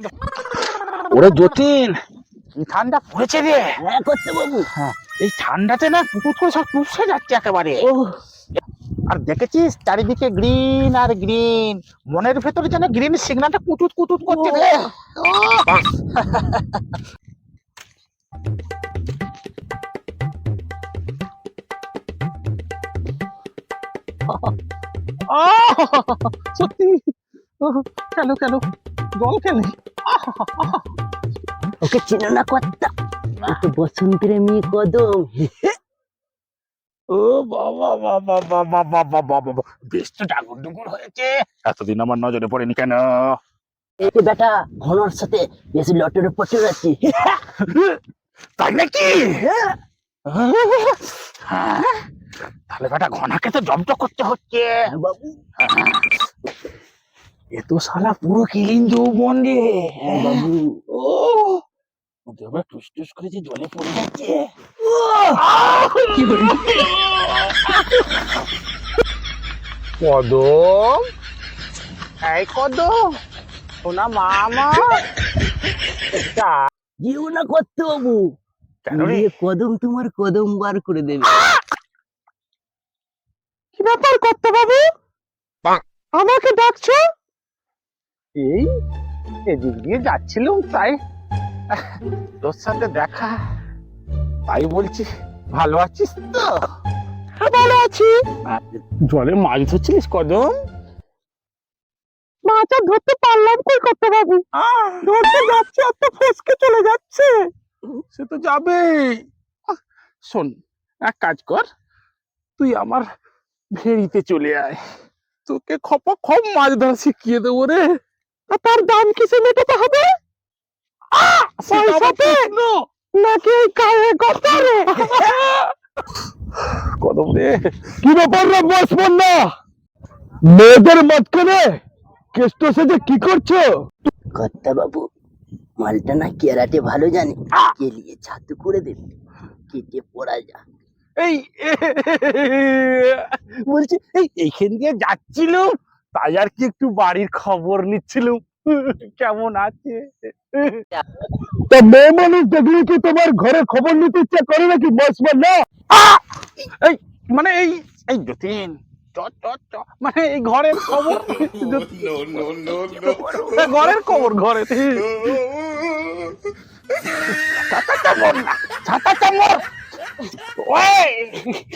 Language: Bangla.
ওরে যতীন কি ঠান্ডা পড়েছে রে। হ্যাঁ করতে বাবু। এই ঠান্ডাতে না পুকুর করে সব চুপসে যাচ্ছে একেবারে। ও আর দেখেছিস চারিদিকে গ্রিন আর গ্রিন মনের ভেতরে যেন গ্রিন সিগন্যালটা কুতুত কুতুত করছে রে। সত্যি। কেন কেন? জল খেলে ওকে চিনো না কর্তা? ও তো বসন্তের মেয়ে কদম। ও বাবা বাবা বাবা বাবা বাবা বাবা বেশ তো ডাগর ডুগুর হয়েছে। এতদিন আমার নজরে পড়েনি কেন? এই যে বেটা ঘনর সাথে বেশি লটের পটে যাচ্ছি। তাই নাকি? হ্যাঁ? তাহলে বেটা ঘনাকে তো জব্দ করতে হচ্ছে। বাবু। এ তো শালা পুরো কিলিন যৌবন রে। বাবু। ও দেবে টুস টুস করে যে জলে পড়ে যাচ্ছে। কদম? এই কদম সোনা মামা। যেও না করতে বাবু। কেন রে? কদম তোমার কদম বার করে দেবে। কি ব্যাপার করতে বাবু? আমাকে ডাকছো? এই এদিক দিয়ে যাচ্ছিলাম তাই। তোর সাথে দেখা। তাই বলছি ভালো আছিস তো? হ্যাঁ ভালো আছি। জলে মাছ ধরছিলিস কদম? মাছ আর ধরতে পারলাম কই করতে বাবু ধরতে যাচ্ছে আর তো ফসকে চলে যাচ্ছে। সে তো আহ, শোন এক কাজ কর তুই আমার ভেড়িতে চলে আয়। তোকে খপা খপ মাছ ধরা শিখিয়ে দেবো রে। তার দাম কিসে মেটাতে হবে পয়সাতে নাকি ওই কায়ে গতরে কদম রে কি ব্যাপার রে বসবেন না মেয়েদের মাঝখানে কেষ্ট সেজে কি করছ কর্তা বাবু মালটা না কেরাটে ভালো জানে কেলিয়ে ছাতু করে দেবে কেটে পড়া যা এই বলছি এই এইখান দিয়ে যাচ্ছিলাম তাই আর কি একটু বাড়ির খবর নিচ্ছিলাম। কেমন আছে? তা মেয়ে মানুষ দেখলে কি তোমার ঘরে খবর নিতে ইচ্ছা করে নাকি বসবেন না? এই মানে এই এই যতীন চ চ চ মানে এই ঘরের খবর ঘরের খবর ঘরে। ছাতা চামর ছাতা চামর। ওই!